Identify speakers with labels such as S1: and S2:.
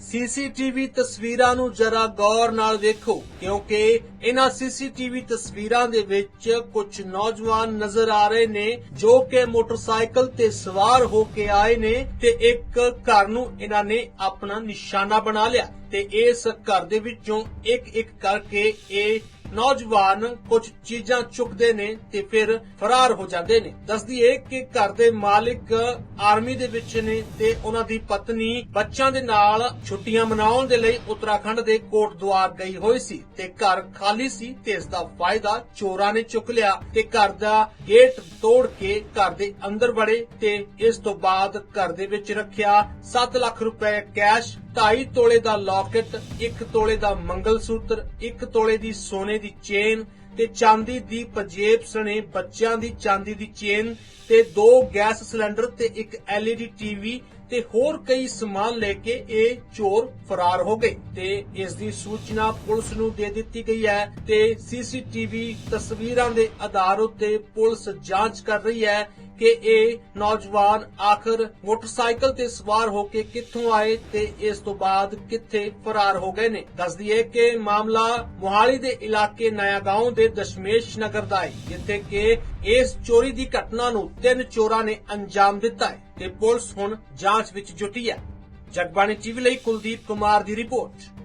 S1: CCTV ਤਸਵੀਰਾਂ ਨੂੰ ਜਰਾ ਗੌਰ ਨਾਲ ਵੇਖੋ, ਕਿਉਂਕਿ ਇਹਨਾਂ ਸੀਸੀਟੀਵੀ ਤਸਵੀਰਾਂ ਦੇ ਵਿੱਚ ਕੁਝ ਨੌਜਵਾਨ ਨਜ਼ਰ ਆ ਰਹੇ ਨੇ, ਜੋ ਕਿ ਮੋਟਰਸਾਈਕਲ ਤੇ ਸਵਾਰ ਹੋ ਕੇ ਆਏ ਨੇ ਤੇ ਇੱਕ ਘਰ ਨੂੰ ਇਹਨਾਂ ਨੇ ਆਪਣਾ ਨਿਸ਼ਾਨਾ ਬਣਾ ਲਿਆ ਤੇ ਇਸ ਘਰ ਦੇ ਵਿੱਚੋਂ ਇੱਕ ਇੱਕ ਕਰਕੇ ਇਹ ਨੌਜਵਾਨ ਕੁਝ ਚੀਜ਼ਾਂ ਚੁੱਕਦੇ ਨੇ ਤੇ ਫਿਰ ਫਰਾਰ ਹੋ ਜਾਂਦੇ ਨੇ। ਦੱਸਦੀ ਹੈ ਕਿ ਘਰ ਦੇ ਮਾਲਿਕ ਆਰਮੀ ਦੇ ਵਿੱਚ ਨੇ ਤੇ ਉਹਨਾਂ ਦੀ ਪਤਨੀ ਬੱਚਿਆਂ ਦੇ ਨਾਲ ਛੁੱਟੀਆਂ ਮਨਾਉਣ ਦੇ ਲਈ ਉੱਤਰਾਖੰਡ ਦੇ ਕੋਟ ਦੁਆਰ ਗਈ ਹੋਈ ਸੀ ਤੇ ਘਰ ਖਾਲੀ ਸੀ ਤੇ ਇਸ ਦਾ ਫਾਇਦਾ ਚੋਰਾਂ ਨੇ ਚੁੱਕ ਲਿਆ ਤੇ ਘਰ ਦਾ ਗੇਟ ਤੋੜ ਕੇ ਘਰ ਦੇ ਅੰਦਰ ਵੜੇ ਤੇ ਇਸ ਤੋਂ ਬਾਅਦ ਘਰ ਦੇ ਵਿੱਚ ਰੱਖਿਆ 7 ਲੱਖ ਰੁਪਏ ਕੈਸ਼ 2.5 ਤੋਲੇ ਦਾ ਲਾਕਟ 1 ਤੋਲੇ ਦਾ ਮੰਗਲ ਸੂਤਰ 1 ਤੋਲੇ ਦੀ ਸੋਨੇ ਦੀ ਚੇਨ ਤੇ ਚਾਂਦੀ ਦੀ ਪਜੇਬ ਸਣੇ ਬੱਚਿਆਂ ਦੀ ਚਾਂਦੀ ਦੀ ਚੇਨ ਤੇ ਦੋ ਗੈਸ ਸਿਲੰਡਰ ਤੇ ਇੱਕ LED ਟੀਵੀ ਤੇ ਹੋਰ ਕਈ ਸਮਾਨ ਲੈ ਕੇ ਇਹ ਚੋਰ ਫਰਾਰ ਹੋ ਗਏ ਤੇ ਇਸ ਦੀ ਸੂਚਨਾ ਪੁਲਿਸ ਨੂੰ ਦੇ ਦਿੱਤੀ ਗਈ ਹੈ ਤੇ ਸੀਸੀਟੀਵੀ ਤਸਵੀਰਾਂ ਦੇ ਆਧਾਰ ਉੱਤੇ ਪੁਲਿਸ ਜਾਂਚ ਕਰ ਰਹੀ ਹੈ ਕਿ ਇਹ ਨੌਜਵਾਨ ਆਖਰ ਮੋਟਰਸਾਈਕਲ ਤੇ ਸਵਾਰ ਹੋ ਕੇ ਕਿੱਥੋਂ ਆਏ ਤੇ ਇਸ ਤੋਂ ਬਾਅਦ ਕਿੱਥੇ ਫਰਾਰ ਹੋ ਗਏ ਨੇ? ਦੱਸਦੀ ਹੈ ਕਿ ਮਾਮਲਾ ਮੁਹਾਲੀ ਦੇ ਇਲਾਕੇ ਨਇਆਗਾਉਂ ਦੇ ਦਸ਼ਮੇਸ਼ ਨਗਰ ਦਾ ਹੈ, ਜਿੱਥੇ ਕਿ ਇਸ ਚੋਰੀ ਦੀ ਘਟਨਾ ਨੂੰ ਤਿੰਨ ਚੋਰਾਂ ਨੇ ਅੰਜਾਮ ਦਿੱਤਾ ਹੈ ਤੇ ਪੁਲਿਸ ਹੁਣ ਜਾਂਚ ਵਿੱਚ ਜੁਟੀ ਹੈ। ਜਗਬਾਣੀ ਟੀਵੀ ਲਈ ਕੁਲਦੀਪ ਕੁਮਾਰ ਦੀ ਰਿਪੋਰਟ।